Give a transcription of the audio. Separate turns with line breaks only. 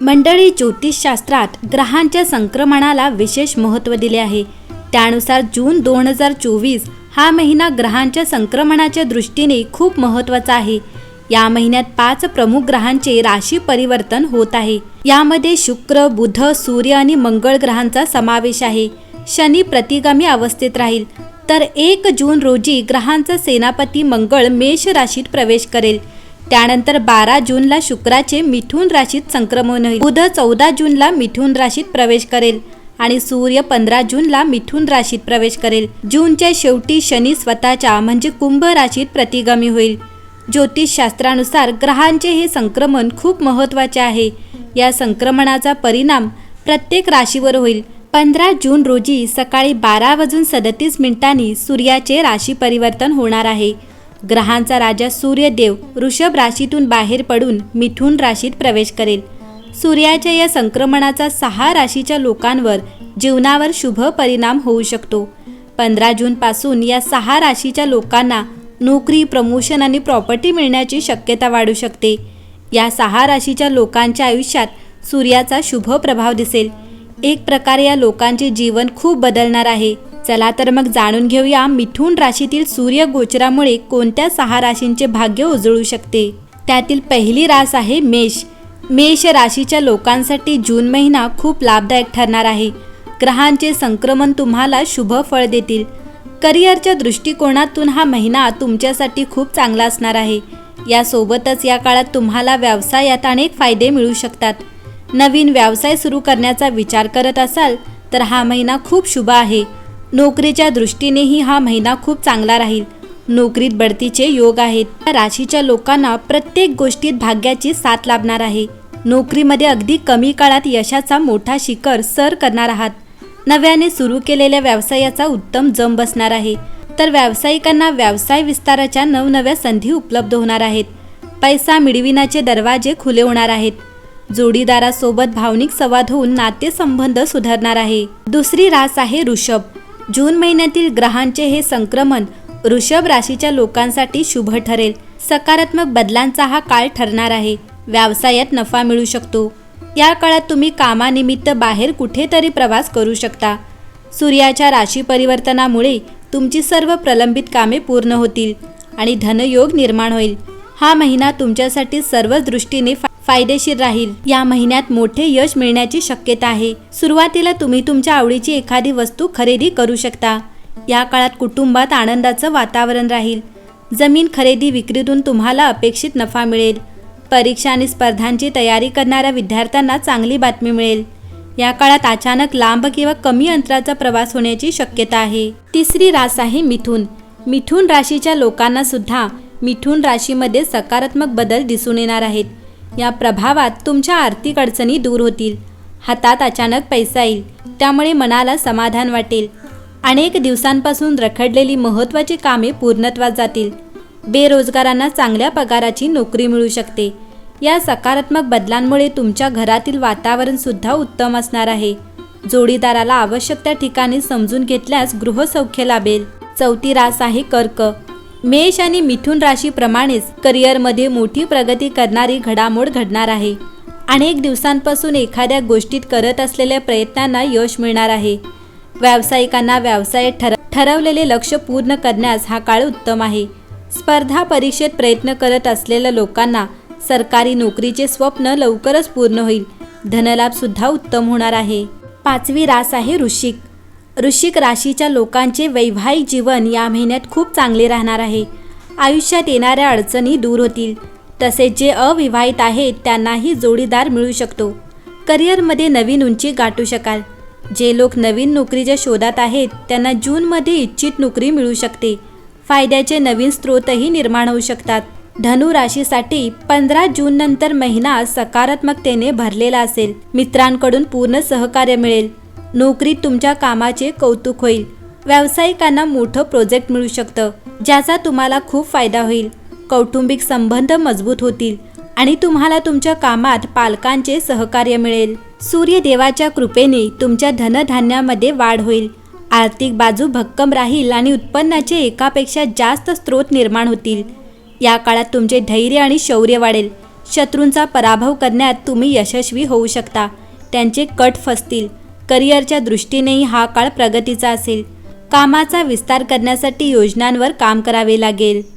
मंडळी ज्योतिषशास्त्रात ग्रहांच्या संक्रमणाला विशेष महत्त्व दिले आहे. त्यानुसार जून दोन हजार चोवीस हा महिना ग्रहांच्या संक्रमणाच्या दृष्टीने खूप महत्त्वाचा आहे. या महिन्यात पाच प्रमुख ग्रहांचे राशी परिवर्तन होत आहे. यामध्ये शुक्र बुध सूर्य आणि मंगळ ग्रहांचा समावेश आहे. शनी प्रतिगामी अवस्थेत राहील. तर एक जून रोजी ग्रहांचा सेनापती मंगळ मेष राशीत प्रवेश करेल. त्यानंतर बारा जूनला शुक्राचे मिथुन राशीत संक्रमण होईल. बुध चौदा जूनला मिथुन राशीत प्रवेश करेल आणि सूर्य पंधरा जूनला मिथुन राशीत प्रवेश करेल. जूनच्या शेवटी शनी स्वतःच्या म्हणजे कुंभ राशीत प्रतिगामी होईल. ज्योतिषशास्त्रानुसार ग्रहांचे हे संक्रमण खूप महत्त्वाचे आहे. या संक्रमणाचा परिणाम प्रत्येक राशीवर होईल. पंधरा जून रोजी सकाळी बारा वाजून सदतीस मिनिटांनी सूर्याचे राशी परिवर्तन होणार आहे. ग्रहांचा राजा सूर्यदेव वृषभ राशीतून बाहेर पडून मिथून राशीत प्रवेश करेल. सूर्याच्या या संक्रमणाचा सहा राशीच्या लोकांवर जीवनावर शुभ परिणाम होऊ शकतो. पंधरा जूनपासून या सहा राशीच्या लोकांना नोकरी प्रमोशन आणि प्रॉपर्टी मिळण्याची शक्यता वाढू शकते. या सहा राशीच्या लोकांच्या आयुष्यात सूर्याचा शुभ प्रभाव दिसेल. एक प्रकारे या लोकांचे जीवन खूप बदलणार आहे. चला तर मग जाणून घेऊया मिथुन राशीतील सूर्य गोचरामुळे कोणत्या सहा राशींचे भाग्य उजळू शकते? त्यातील पहिली रास आहे मेष. मेष राशीच्या लोकांसाठी जून महिना खूप लाभदायक ठरणार आहे. ग्रहांचे संक्रमण तुम्हाला शुभ फळ देतील. करिअरच्या दृष्टिकोनातून हा महिना तुमच्यासाठी खूप चांगला असणार आहे. यासोबतच या काळात तुम्हाला व्यवसायात अनेक फायदे मिळू शकतात. नवीन व्यवसाय सुरू करण्याचा विचार करत असाल तर हा महिना खूप शुभ आहे. नोकरीच्या दृष्टीनेही हा महिना खूप चांगला राहील. नोकरीत बढतीचे योग आहेत. राशीच्या लोकांना प्रत्येक गोष्टीत भाग्याची साथ लाभणार आहे. नोकरीमध्ये अगदी कमी काळात यशाचा मोठा शिखर सर करणार आहात. नव्याने सुरू केलेल्या व्यवसायाचा उत्तम जम बसणार आहे. तर व्यावसायिकांना व्यवसाय विस्ताराच्या नवनव्या संधी उपलब्ध होणार आहेत. पैसा मिळविण्याचे दरवाजे खुले होणार आहेत. जोडीदारासोबत भावनिक संवाद होऊन नातेसंबंध सुधारणार आहे. दुसरी रास आहे ऋषभ. जून महिन्यातील ग्रहांचे हे संक्रमण ऋषभ राशीच्या लोकांसाठी शुभ ठरेल. सकारात्मक बदलांचा हा काळ ठरणार आहे. व्यवसायात नफा मिळू शकतो. या काळात तुम्ही कामानिमित्त बाहेर कुठेतरी प्रवास करू शकता. सूर्याच्या राशी परिवर्तनामुळे तुमची सर्व प्रलंबित कामे पूर्ण होतील आणि धनयोग निर्माण होईल. हा महिना तुमच्यासाठी सर्व दृष्टीने फा- फायदेशीर राहील. या महिन्यात मोठे यश मिळण्याची शक्यता आहे. सुरुवातीला तुम्ही तुमच्या आवडीची एखादी वस्तू खरेदी करू शकता. या काळात कुटुंबात आनंदाचं वातावरण राहील. जमीन खरेदी विक्रीतून तुम्हाला अपेक्षित नफा मिळेल. परीक्षा आणि स्पर्धांची तयारी करणाऱ्या विद्यार्थ्यांना चांगली बातमी मिळेल. या काळात अचानक लांब किंवा कमी अंतराचा प्रवास होण्याची शक्यता आहे. तिसरी रास आहे मिथुन. मिथुन राशीच्या लोकांना सुद्धा मिथुन राशीमध्ये सकारात्मक बदल दिसून येणार आहेत. या प्रभावात तुमच्या आर्थिक अडचणी दूर होतील. हातात अचानक पैसा येईल. त्यामुळे मनाला समाधान वाटेल. अनेक दिवसांपासून रखडलेली महत्त्वाची कामे पूर्णत्वात जातील. बेरोजगारांना चांगल्या पगाराची नोकरी मिळू शकते. या सकारात्मक बदलांमुळे तुमच्या घरातील वातावरणसुद्धा उत्तम असणार आहे. जोडीदाराला आवश्यक त्या ठिकाणी समजून घेतल्यास गृहसौख्य लाभेल. चौथी रास आहे कर्क. मेष आणि मिथुन राशीप्रमाणेच करिअरमध्ये मोठी प्रगती करणारी घडामोड घडणार आहे. अनेक दिवसांपासून एखाद्या गोष्टीत करत असलेल्या प्रयत्नांना यश मिळणार आहे. व्यावसायिकांना व्यवसाय ठर ठरवलेले लक्ष पूर्ण करण्यास हा काळ उत्तम आहे. स्पर्धा परीक्षेत प्रयत्न करत असलेल्या लोकांना सरकारी नोकरीचे स्वप्न लवकरच पूर्ण होईल. धनलाभ सुद्धा उत्तम होणार आहे. पाचवी रास आहे ऋषिक वृश्चिक राशीच्या लोकांचे वैवाहिक जीवन या महिन्यात खूप चांगले राहणार आहे. आयुष्यात येणाऱ्या अडचणी दूर होतील. तसेच जे अविवाहित आहेत त्यांनाही जोडीदार मिळू शकतो. करिअरमध्ये नवीन उंची गाठू शकाल. जे लोक नवीन नोकरीच्या शोधात आहेत त्यांना जूनमध्ये इच्छित नोकरी मिळू शकते. फायद्याचे नवीन स्रोतही निर्माण होऊ शकतात. धनु राशीसाठी पंधरा जून नंतर महिना सकारात्मकतेने भरलेला असेल. मित्रांकडून पूर्ण सहकार्य मिळेल. नोकरीत तुमच्या कामाचे कौतुक होईल. व्यावसायिकांना मोठं प्रोजेक्ट मिळू शकतं ज्याचा तुम्हाला खूप फायदा होईल. कौटुंबिक संबंध मजबूत होतील आणि तुम्हाला तुमच्या कामात पालकांचे सहकार्य मिळेल. सूर्यदेवाच्या कृपेने तुमच्या धनधान्यामध्ये वाढ होईल. आर्थिक बाजू भक्कम राहील आणि उत्पन्नाचे एकापेक्षा जास्त स्रोत निर्माण होतील. या काळात तुमचे धैर्य आणि शौर्य वाढेल. शत्रूंचा पराभव करण्यात तुम्ही यशस्वी होऊ शकता. त्यांचे कट फसतील. करिअरच्या दृष्टीनेही हा काळ प्रगतीचा असेल. कामाचा विस्तार करण्यासाठी योजनांवर काम करावे लागेल.